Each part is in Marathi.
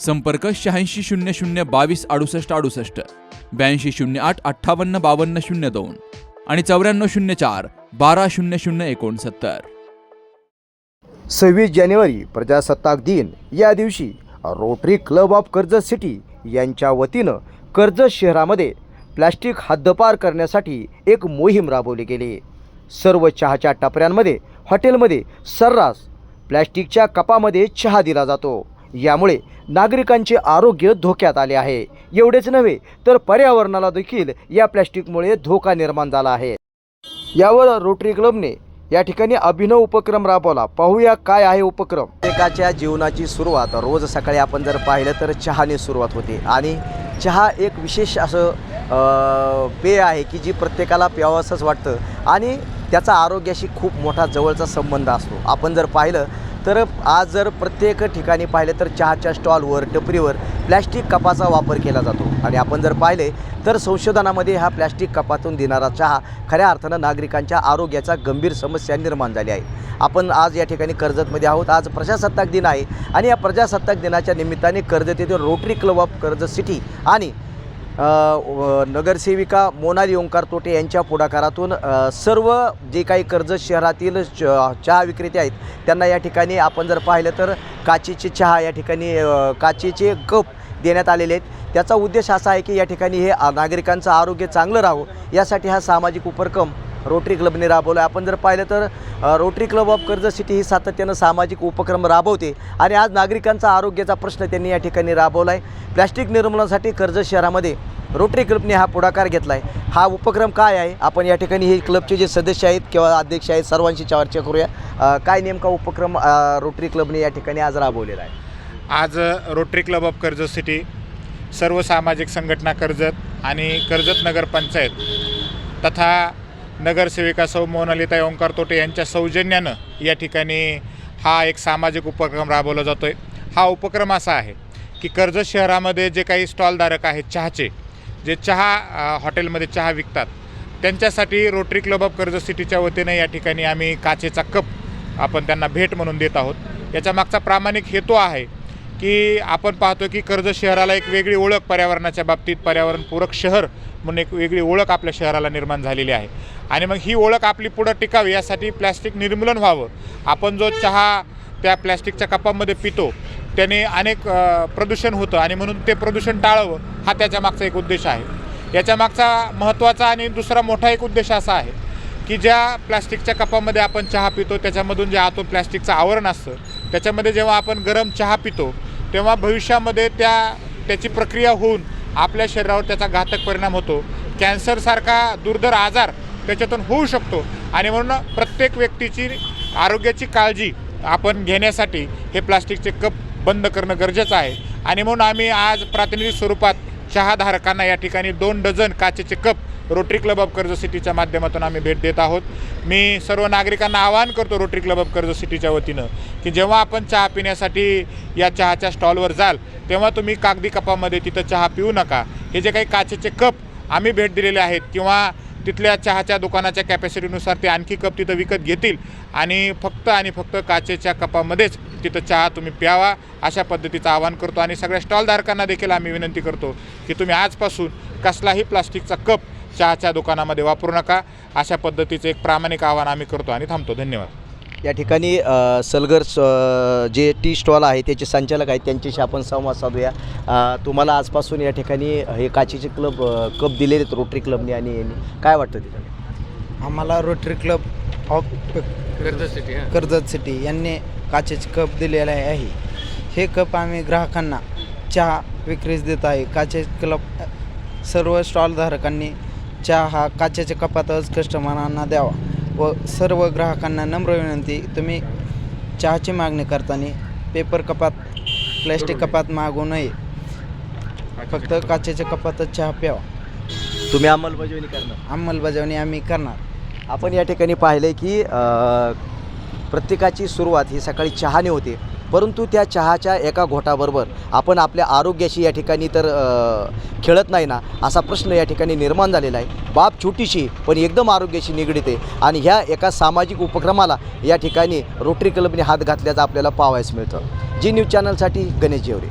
संपर्क शहाऐंशी शून्य शून्य बावीस अडुसष्ट अडुसष्ट ब्याऐंशी शून्य आठ अठ्ठावन्न बावन्न शून्य दोन आणि चौऱ्याण्णव शून्य चार बारा शून्य शून्य एकोणसत्तर. सव्वीस जानेवारी प्रजासत्ताक दिन. या दिवशी Rotary club of Karjat city यांच्या वतीनं कर्जत शहरामध्ये प्लॅस्टिक हद्दपार करण्यासाठी एक मोहीम राबवली गेली. सर्व चहाच्या टपऱ्यांमध्ये हॉटेलमध्ये सर्रास प्लॅस्टिकच्या कपामध्ये चहा दिला जातो. यामुळे नागरिकांचे आरोग्य धोक्यात आले आहे. एवढेच नव्हे तर पर्यावरणाला देखील या प्लॅस्टिकमुळे धोका निर्माण झाला आहे. यावर रोटरी क्लबने या ठिकाणी अभिनव उपक्रम राबवला. पाहूया काय आहे उपक्रम. प्रत्येकाच्या जीवनाची सुरुवात रोज सकाळी आपण जर पाहिलं तर चहाने सुरुवात होते. आणि चहा एक विशेष असं पेय आहे की जी प्रत्येकाला प्यावंसंच वाटतं. आणि त्याचा आरोग्याशी खूप मोठा जवळचा संबंध असतो. आपण जर पाहिलं तर आज जर प्रत्येक ठिकाणी पाहिलं तर चहाच्या स्टॉलवर टपरीवर प्लॅस्टिक कपाचा वापर केला जातो. आणि आपण जर पाहिले तर संशोधनामध्ये हा प्लॅस्टिक कपातून देणारा चहा खऱ्या अर्थानं नागरिकांच्या आरोग्याचा गंभीर समस्या निर्माण झाली आहे. आपण आज या ठिकाणी कर्जतमध्ये आहोत. आज प्रजासत्ताक दिन आहे आणि या प्रजासत्ताक दिनाच्या निमित्ताने कर्जत येथे Rotary club of Karjat city आणि नगरसेविका मोनाली ओंकार तोटे यांच्या पुढाकारातून सर्व जे काही कर्जत शहरातील च- चहा विक्रेते आहेत त्यांना या ठिकाणी आपण जर पाहिलं तर काचेचे चहा या ठिकाणी काचेचे कप देण्यात आलेले आहेत. त्याचा उद्देश असा आहे की या ठिकाणी हे नागरिकांचं आरोग्य चांगलं राहावं. यासाठी हा सामाजिक उपक्रम रोटरी क्लबने राबवलं आपण जर पाहिलं तर Rotary club of Karjat city ही सातत्यानं सामाजिक उपक्रम राबवते. आणि आज नागरिकांचा आरोग्याचा प्रश्न त्यांनी या ठिकाणी राबवला आहे प्लॅस्टिक निर्मूलनासाठी कर्जत शहरामध्ये रोटरी क्लबने हा पुढाकार घेतला आहे हा उपक्रम काय आहे? आपण या ठिकाणी हे क्लबचे जे सदस्य आहेत किंवा अध्यक्ष आहेत सर्वांशी चर्चा करूया. काय नेमका उपक्रम रोटरी क्लबने या ठिकाणी आज राबवलेला आहे? आज Rotary club of Karjat city सर्व सामाजिक संघटना कर्जत आणि कर्जत नगरपंचायत तथा नगरसेविका सौ मोनालिता ओंकार तोटे यांच्या सौजन्यानं या ठिकाणी हा एक सामाजिक उपक्रम राबवला जातो आहे हा उपक्रम असा आहे की कर्जत शहरामध्ये जे काही स्टॉलधारक आहेत चहाचे जे चहा हॉटेलमध्ये चहा विकतात त्यांच्यासाठी रोटरी क्लब ऑफ कर्जत सिटीच्या वतीने या ठिकाणी आम्ही काचेचा कप आपण त्यांना भेट म्हणून देत आहोत. याच्या मागचा प्रामाणिक हेतू आहे की आपण पाहतो की कर्जत शहराला एक वेगळी ओळख पर्यावरणाच्या बाबतीत पर्यावरणपूरक शहर म्हणून एक वेगळी ओळख आपल्या शहराला निर्माण झालेली आहे. आणि मग ही ओळख आपली पुढं टिकावी यासाठी प्लॅस्टिक निर्मूलन व्हावं. आपण जो चहा त्या प्लॅस्टिकच्या कपामध्ये पितो त्याने अनेक प्रदूषण होतं आणि म्हणून ते प्रदूषण टाळावं हा त्याच्या मागचा एक उद्देश आहे. याच्या मागचा महत्त्वाचा आणि दुसरा मोठा एक उद्देश असा आहे की ज्या प्लॅस्टिकच्या कपामध्ये आपण चहा पितो त्याच्यामधून जे आतो प्लॅस्टिकचं आवरण असतं त्याच्यामध्ये जेव्हा आपण गरम चहा पितो तेव्हा भविष्यामध्ये त्या त्याची प्रक्रिया होऊन आपल्या शरीरावर त्याचा घातक परिणाम होतो. कॅन्सरसारखा दुर्धर आजार त्याच्यातून होऊ शकतो. आणि म्हणून प्रत्येक व्यक्तीची आरोग्याची काळजी आपण घेण्यासाठी हे प्लास्टिकचे कप बंद करणं गरजेचं आहे. आणि म्हणून आम्ही आज प्रातिनिधिक स्वरूपात चहाधारकांना या ठिकाणी दोन डझन काचेचे कप रोटरी क्लब ऑफ कर्ज सिटीच्या माध्यमातून आम्ही भेट देत आहोत. मी सर्व नागरिकांना आवाहन करतो रोटरी क्लब ऑफ कर्ज सिटीच्या वतीनं की जेव्हा आपण चहा पिण्यासाठी या चहाच्या स्टॉलवर जाल तेव्हा तुम्ही कागदी कपामध्ये तिथं चहा पिऊ नका. हे जे काही काचेचे कप आम्ही भेट दिलेले आहेत किंवा तिथल्या चहाच्या दुकानाच्या कॅपॅसिटीनुसार ते आणखी कप तिथं विकत घेतील. आणि फक्त आणि फक्त काचेच्या कपामध्येच तिथं चहा तुम्ही प्यावा अशा पद्धतीचं आवाहन करतो. आणि सगळ्या स्टॉलधारकांना देखील आम्ही विनंती करतो की तुम्ही आजपासून कसलाही प्लास्टिकचा कप चहाच्या दुकानामध्ये वापरू नका. अशा पद्धतीचं एक प्रामाणिक आवाहन आम्ही करतो. आणि थांबतो. धन्यवाद. या ठिकाणी सलगर स- जे टी स्टॉल आहे त्याचे संचालक आहेत त्यांच्याशी आपण संवाद साधूया. तुम्हाला आजपासून या ठिकाणी हे काचेचे क्लब कप दिलेले आहेत रोटरी क्लबने आणि यांनी. काय वाटतं तिथं? आम्हाला Rotary club of Karjat city यांनी काचेचे कप दिलेले आहे. हे कप आम्ही ग्राहकांना चहा विक्रीस देत आहे. काचे क्लब सर्व स्टॉलधारकांनी चहा हा काचेच्या कपातच कस्टमरांना द्यावा. व सर्व ग्राहकांना नम्र विनंती तुम्ही चहाची मागणी करताना पेपर कपात प्लॅस्टिक कपात मागू नये. फक्त काचेच्या कपातच चहा प्यावा. तुम्ही अंमलबजावणी करणार. अंमलबजावणी आम्ही करणार. आपण या ठिकाणी पाहिलं की अ, प्रत्येकाची सुरुवात ही सकाळी चहाने होते. परंतु त्या चहाच्या एका घोटाबरोबर आपण आपल्या आरोग्याशी या ठिकाणी तर खेळत नाही ना असा प्रश्न या ठिकाणी निर्माण झालेला आहे. बाब छोटीशी पण एकदम आरोग्याशी निगडीत आहे. आणि ह्या एका सामाजिक उपक्रमाला या ठिकाणी रोटरी क्लबने हात घातल्याचं आपल्याला पाहावयास मिळतं. जी न्यूज चॅनलसाठी गणेश जेवरे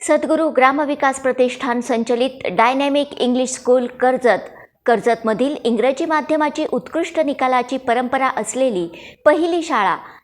सद्गुरू ग्रामविकास प्रतिष्ठान संचलित डायनॅमिक इंग्लिश स्कूल कर्जत. कर्जतमधील इंग्रजी माध्यमाची उत्कृष्ट निकालाची परंपरा असलेली पहिली शाळा